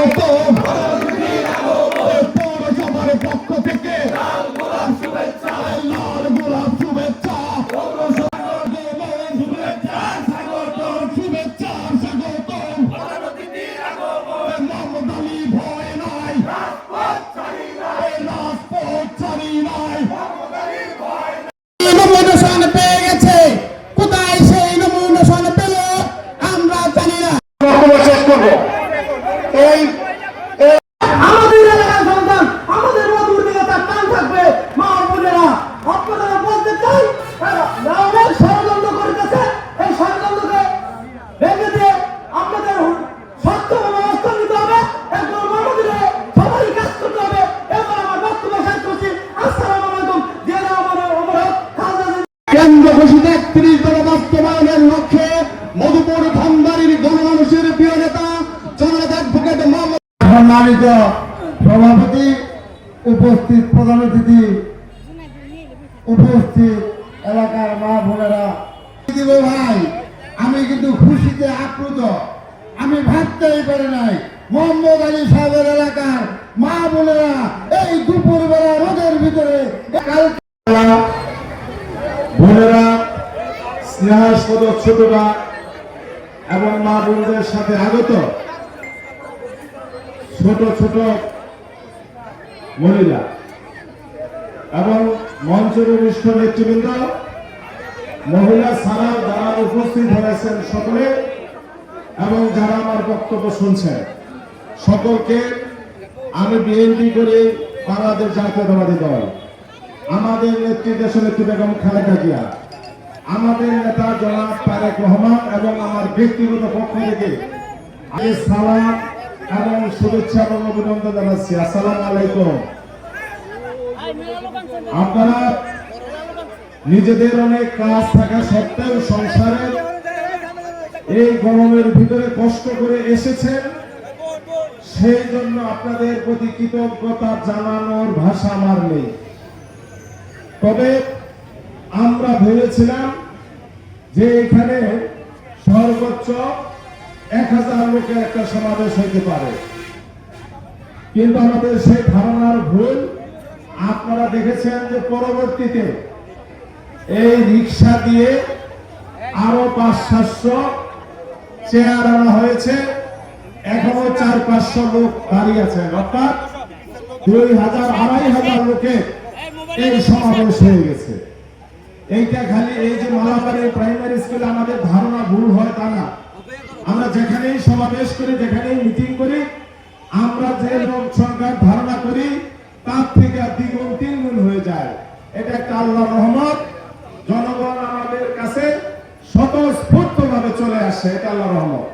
স্বাগতম এই সম্মানিত সভাপতি, উপস্থিত প্রধান অতিথি, উপস্থিত এলাকার মা বোনেরা। দিব ভাই, আমি কিন্তু খুশিতে আপ্লুত। আমি ভাবতেই পারি নাই, মোহাম্মদ আলী সাহেবের এলাকার মা বোনেরা এই দুপুর বেলা রোদের ভিতরে বোনেরা স্নেহাস্পদ ছোটরা এবং মা বোনদের সাথে আগত। ছোট ছোট মহিলা। এবং মঞ্চের বিষ্ট নেতৃবৃন্দ মহিলা ছাড়াও যারা উপস্থিত হয়েছেন সকলে এবং যারা আমার বক্তব্য শুনছেন, সকলকে আমি বিএনপি করে বাংলাদেশ জাতীয়তাবাদী দল, আমাদের নেত্রী দেশ নেত্রী বেগম খালেদা জিয়া, আমাদের নেতা জনাব তারেক রহমান এবং আমার ব্যক্তিগত পক্ষ থেকে সালাম এবং শুভেচ্ছা এবং অভিনন্দন জানাচ্ছি। আসসালামু আলাইকুম। আপনারা নিজেদের অনেক কাজ থাকা সত্ত্বেও সংসারের এই গরমের ভিতরে কষ্ট করে এসেছেন। সেই জন্য আপনাদের প্রতি কৃতজ্ঞতা জানানোর ভাষা আমার নেই। তবে আমরা ভেবেছিলাম যে এখানে সর্বোচ্চ এক হাজার লোকের একটা সমাবেশ হইতে পারে। কিন্তু আমাদের সেই ধারণার ভুল, আপনারা দেখেছেন যে পরবর্তীতে এই রিক্সা দিয়ে আরও পাঁচ সাতশো চেয়ার আনা হয়েছে। এখনও চার পাঁচশো লোক দাঁড়িয়ে আছেন। অর্থাৎ দুই হাজার, আড়াই হাজার লোকের এই সমাবেশ হয়ে গেছে। এইটা খালি এই যে মালাবাড়ি প্রাইমারি স্কুলে আমাদের ধারণা ভুল হয় তা না আমরা যেখানেই সমাবেশ করে যেখানে মিটিং করি আমরা যে লোক সংখ্যার ধারণা করি, তার থেকে দ্বিগুণ তিনগুণ হয়ে যায়। এটা একটা আল্লাহ রহমত। জনগণ আমাদের কাছে স্বতঃস্ফূর্ত ভাবে চলে আসে, এটা আল্লাহ রহমত।